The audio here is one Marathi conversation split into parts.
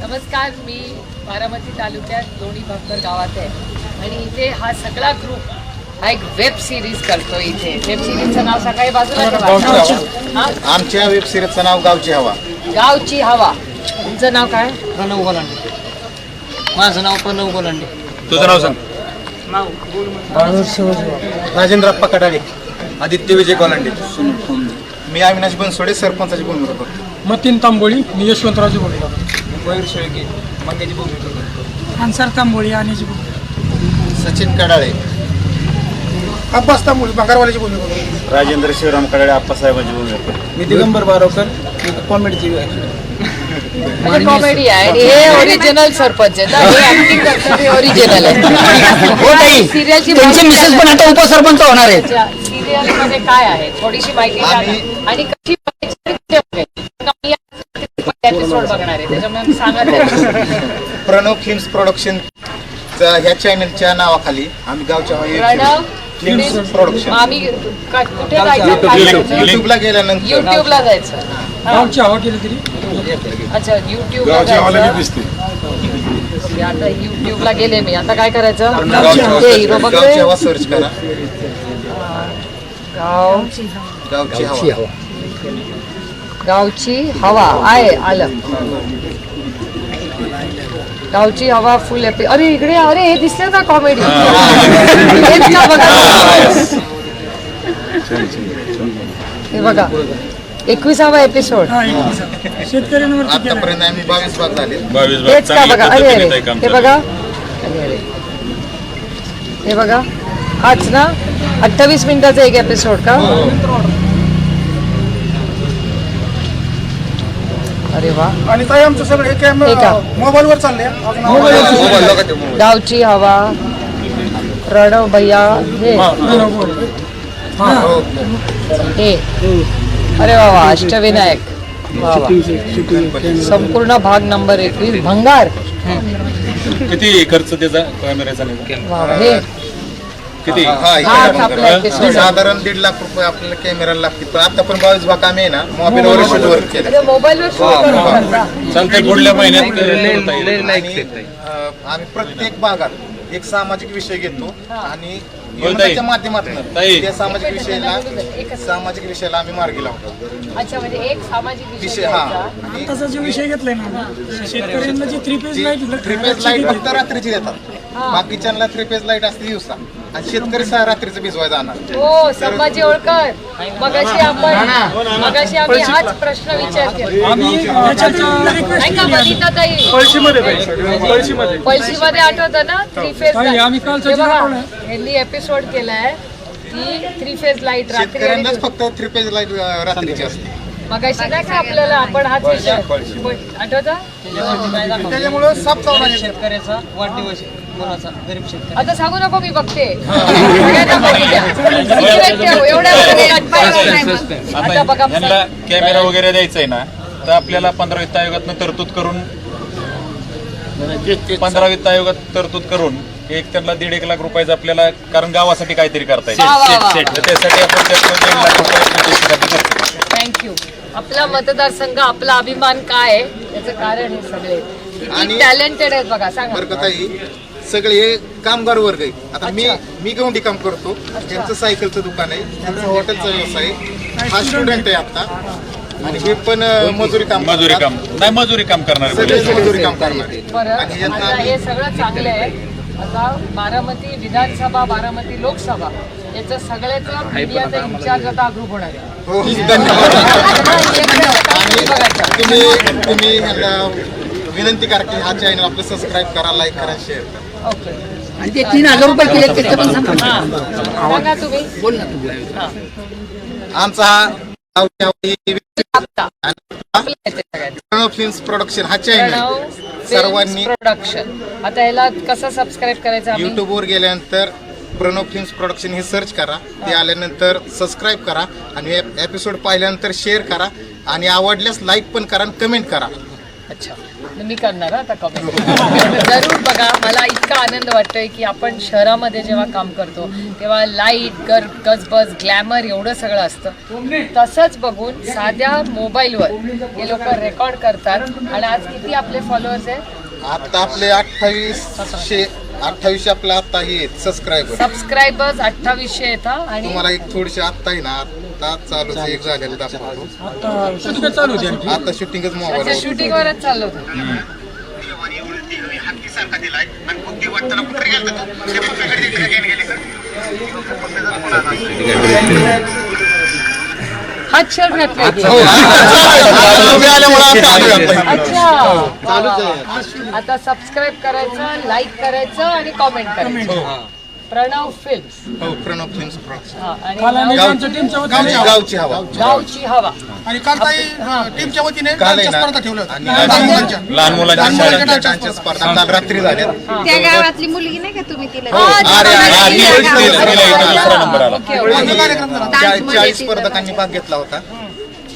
नमस्कार मी बारामती तालुक्यात लोणी भाकर गावात आहे. आणि इथे हा सगळा ग्रुप हा एक वेब सिरीज करतो इथे. वेब सिरीजचं नाव सकाळी बाजूला ठेवा. हा? आमच्या वेब सिरीजचं नाव गावची हवा. गावची हवा. तुमचं नाव काय? प्रणव गोलांडे. माझं नाव प्रणव गोलांडे. तुझं नाव सांग. राजेंद्र अप्पा कडाळे आदित्य विजय कोलांडे मी अविनाश बनसोडे सरपंचाची भूमिका करतो मतीन तांबोळी मी यशवंतरावची बोलतो. शेळके मंग्याची भूमिका अन्सार तांबोळी आणि सचिन कडाळे. अब्बास तांबोळी बंगारवाल्याची भूमिका. राजेंद्र शिवराम कडाळे आप्पासाहेबांची भूमिका. मी दिगंबर बारोकर कॉमेडीची कॉमेडी आहे. हे ओरिजिनल सरपंच आहेत हा. हे ऍक्टिंग करतात हे ओरिजिनल आहे सिरियलची त्यांचे मिसेस पण आता उपसरपंच होणार आहेत. सिरियलमध्ये काय आहे? थोडीशी माहिती. आणि कशी. एपिसोड बघणार आहे त्याच्यामुळे मी सांगत आहे प्रणव फिल्म्स प्रोडक्शन ह्या चॅनलच्या नावाखाली आम्ही गावच्या प्रणव फिल्म्स प्रोडक्शन आम्ही क- कुठे जायचं? काय करायचं? युट्यूबला गेल्यानंतर. युट्यूबला जायचं. हा. गावची हवा केली तरी? अच्छा युट्यूबला जायचं. ओके, आता युट्यूबला गेले मी. आता काय करायचं? हवा सर्च करा. गाव गावची हवा. गावची हवा आहे आलं. गावची हवा फुल एपि अरे इकडे अरे हे दिसलं का कॉमेडी हे बघा. एकविसावा एपिसोड का चांगल्या बघा? अरे अरे. हे बघा. अरे अरे. हे बघा. हाच ना? अठ्ठावीस मिनिटाचा एक एपिसोड का? अरे वा. आणि ताई आमचं सगळं हे हे कॅमेरा? मोबाईलवर मोबाईल. गावची हवा. प्रणव भैया. हे. हो. हे. अरे वा वा अष्टविनायक. वा वा. संपूर्ण भाग नंबर एकवीस. भंगार. किती खर्च त्याचा कॅमेऱ्याचा नाही वा वा. हे. किती? हा, इकडे. साधारण दीड लाख रुपये आपल्याला कॅमेराला लागतील. पण आता पण बावीस भाग आम्ही आहे ना मोबाईलवर शूट वर्क केलं मोबाईलवर शूट करून करता चालतंय पुढल्या महिन्यात करता येईल. आणि अ, आम्ही प्रत्येक भागात एक सामाजिक विषय घेतो. आणि. युवकाच्या माध्यमातून. ताई. त्या सामाजिक विषयाला. सामाजिक विषयाला आम्ही मार्गी लावतो. अच्छा म्हणजे एक सामाजिक विषय विषय हा. घ्यायचा. आणि आताचा जो विषय घेतलाय ना शेतकऱ्यांना जी three phase light three phase light फक्त रात्रीची देतात. बाकीच्यांना थ्री पेज लाइट असते दिवसा. आणि शेतकरी सहा रात्रीचं भिजवाय जाणार. हो संभाजी होळकर. मगाशी आपण मगाशी आम्ही हाच प्रश्न विचार केला आम्ही ताई. पळशीमध्ये आठवतं ना? थ्री फेज ताई, आम्ही कालचं हे बघा एपिसोड केलाय की थ्री फेज लाइट रात्री आणि शेतकऱ्यांनाच फक्त थ्री पेज लाइट रात्रीची असते. मगाशी नाही का आपल्याला आपण हाच विषय आठवतं? त्याच्यामुळे साप चावला शेतकऱ्याचा वाढदिवस. आहे. कोणाचा? गरीब शेतकरी. आता सांगू नको मी बघते. आता बघा यांना कॅमेरा वगैरे द्यायचा आहे ना तर आपल्याला पंधरा वित्त आयोगातनं तरतूद करून पंधरा वित्त आयोगात तरतूद करून एक त्यांना दीड एक लाख रुपयाचं आपल्याला कारण गावासाठी काहीतरी करता वा, वा, वा. येईल तर त्यासाठी आपण त्यातनं दीड लाख रुपये प्रत्येकासाठी खर्च करू. थँक्यू आपला मतदारसंघ आपला अभिमान काय आहे? त्याचं कारण हे सगळे. किती आणि- टॅलेंटेड आहेत बघा सांगा. बरं का ताई सगळे हे कामगार वर्ग आहे आता मी मी गवंडी काम करतो. त्यांचं सायकलचं दुकान आहे. त्यांचं हॉटेलचा व्यवसाय आहे. हा स्टुडंट आहे. आता आणि हे पण अं, मजुरी काम मजुरी करतात. काम. नाही मजुरी काम करणार सगळेच मजुरी काम करणार आहे. बरं. आणि यांना आता आम्ही- हे सगळं चांगलं आहे. आता बारामती विधानसभा बारामती लोकसभा याचं सगळ्याचं मीडियाचा इन्चार्ज आता हा ग्रुप होणार आहे. हो. धन्यवाद. आणि बघायचं. तुम्ही तुम्ही विनंती करा की हा चॅनल आपलं सबस्क्राईब करा लाईक करा शेअर करा. आणि ते तीन हजार रुपये केले त्याचे पण सांगा हा सांगा तुम्ही. बोल ना तू हा. आमचा हा फिल्म्स प्रोडक्शन हा चॅनल सर्वांनी प्रोडक्शन आता याला कसं सबस्क्राईब करायचं आम्ही? युट्यूबवर गेल्यानंतर प्रणव फिल्म्स प्रोडक्शन हे सर्च करा. ते आल्यानंतर सबस्क्राईब करा आणि एपिसोड पाहिल्यानंतर शेअर करा आणि आवडल्यास लाईक पण करा आणि कमेंट करा. अच्छा. मी करणार आता कमेंट जरूर बघा मला इतका आनंद वाटतोय की आपण शहरामध्ये जेव्हा काम करतो तेव्हा लाइट गर गजबज ग्लॅमर एवढं सगळं असतं. तसंच बघून साध्या मोबाईलवर हे लोक रेकॉर्ड करतात. आणि आज किती आपले फॉलोअर्स आहेत? आता आपले अठ्ठावीसशे अठ्ठावीसशे आपलं आता हे सबस्क्रायबर सबस्क्रायबर्स अठ्ठावीसशे येतात आणि तुम्हाला एक थोडीशी आत्ता आहे ना आता चालूच एक झालेलं दाखवतो. आता शूटिंग चालू होती आणखी. आता शूटिंगच अच्छा मोबाईल शूटिंगवरच चाललो होतो. हात शर्ट घातलाय की? तुम्ही आल्यामुळे आता. अच्छा. सबस्क्राईब करायचं लाईक करायचं आणि कॉमेंट करायचं. प्रणव फिल्म्स हो प्रणव फिल्म्स प्रोडक्शन हा, काल आम्ही आणि आमच्या टीमच्या गावची वतीने गावची हवा. गावची हवा. आणि काल काही टीमच्या वतीने काल आहे डान्सच्या ना स्पर्धा ठेवल्या आणि होत्या लहान मुलांच्या लहान मुलांच्या लहान शाळेत मुलांच्या डान्सच्या स्पर्धा. काल रात्री झाल्या त्या गावातली मुलगी नाही का तुम्ही तिला? हा, अरे, अरे,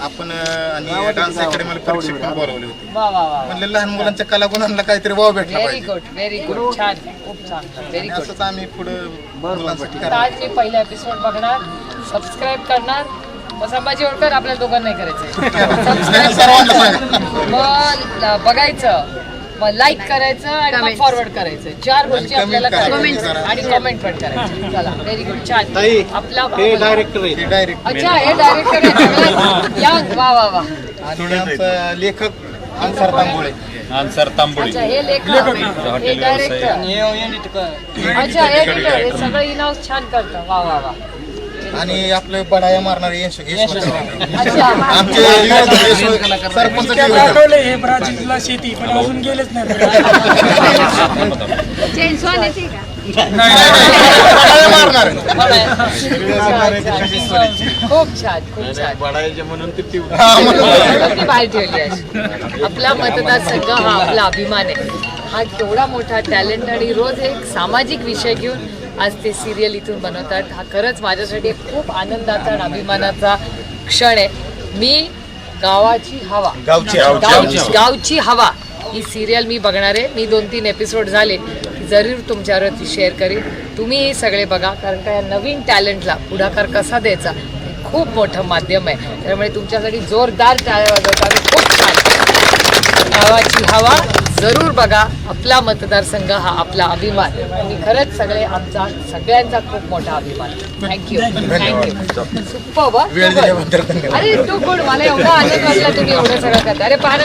आपण आणि डान्स अकॅडमीला परीक्षक पण बोलवले होते. वा वा वा. म्हणलं लहान मुलांच्या कलागुणांना काहीतरी वाव भेटला व्हेरी पाहिजे. गुड व्हेरी गुड छान खूप छान. व्हेरी आणि गुड असंच आम्ही पुढे मुलांसाठी आज मी पहिला एपिसोड बघणार. सबस्क्राईब करणार. मग संभाजी होळकर आपल्या दोघांना नाही करायचं सबस्क्राईब सर्वांना करायचं मग ल- बघायचं. मग लाईक करायचं आणि मग. फॉरवर्ड करायचं. चार गोष्टी आपल्याला करायचं. Comment. आणि कमेंट पण करायचं चला व्हेरी गुड छान. आपला हे डायरेक्टर आहे. डायरेक्ट अच्छा हे डायरेक्टर आहे. यंग वा वा वा. आणि त्यांचा लेखक अन्सार तांबोळे. आन्सर तांबोळी. अच्छा हे लेखक. हे हॉटेल डायरेक्टर हे. अच्छा हे editor, हे सगळं इनाऊस छान करतं. वा वा वा. आणि आपलं बडाया मारणारे यश यशवंत अच्छा. आमचे सरपंच हे ब्राझीलला शेती पण अजून गेलेच नाही. चेंज होण्याची का बडाया मारणार. खूप छान खूप आपला मतदारसंघ हा आपला अभिमान आहे. हा केवढा मोठा टॅलेंट आणि रोज एक सामाजिक विषय घेऊन आज ते सिरियल इथून बनवतात. हा खरंच माझ्यासाठी एक खूप आनंदाचा आणि अभिमानाचा क्षण आहे. मी गावाची हवा. गावची गावची गावची हवा. ही सिरियल मी बघणार आहे. मी दोन तीन एपिसोड झाले. की जरूर तुमच्यावरती शेअर करेन. तुम्ही सगळे बघा कारण का या नवीन टॅलेंटला पुढाकार कसा द्यायचा हे खूप मोठं माध्यम आहे. त्यामुळे तुमच्यासाठी जोरदार टाळ्या वाजवता आणि खूप छान. गावाची हवा. जरूर बघा. आपला मतदारसंघ हा आपला अभिमान. आणि खरंच सगळे आमचा सगळ्यांचा खूप मोठा अभिमान. थँक्यू थँक्यू अरे तू गुड मला एवढा आनंद वाटला तुम्ही एवढं सगळं करता अरे पाहा ना